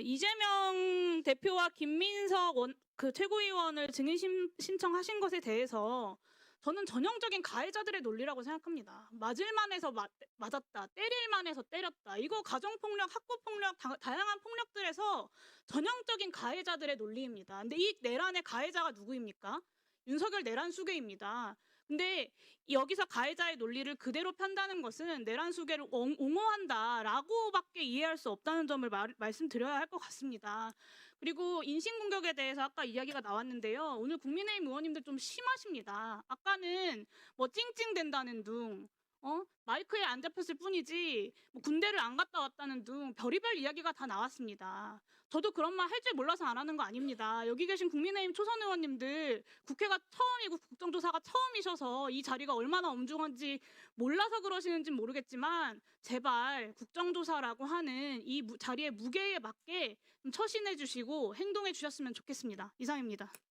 이재명 대표와 김민석 원, 그 최고위원을 증인 심, 신청하신 것에 대해서 저는 전형적인 가해자들의 논리라고 생각합니다. 맞을 만해서 맞, 맞았다, 때릴 만해서 때렸다. 이거 가정폭력, 학교폭력, 다, 다양한 폭력들에서 전형적인 가해자들의 논리입니다. 근데 이 내란의 가해자가 누구입니까? 윤석열 내란 수괴입니다. 근데 여기서 가해자의 논리를 그대로 편다는 것은 내란 수괴를 옹- 옹호한다라고밖에 이해할 수 없다는 점을 말, 말씀드려야 할 것 같습니다. 그리고 인신 공격에 대해서 아까 이야기가 나왔는데요. 오늘 국민의힘 의원님들 좀 심하십니다. 아까는 뭐 찡찡댄다는 둥, 어? 마이크에 안 잡혔을 뿐이지 뭐 군대를 안 갔다 왔다는 둥 별의별 이야기가 다 나왔습니다. 저도 그런 말 할 줄 몰라서 안 하는 거 아닙니다. 여기 계신 국민의힘 초선 의원님들 국회가 처음이고 국정조사가 처음이셔서 이 자리가 얼마나 엄중한지 몰라서 그러시는지 모르겠지만 제발 국정조사라고 하는 이 무- 자리의 무게에 맞게 좀 처신해 주시고 행동해 주셨으면 좋겠습니다. 이상입니다.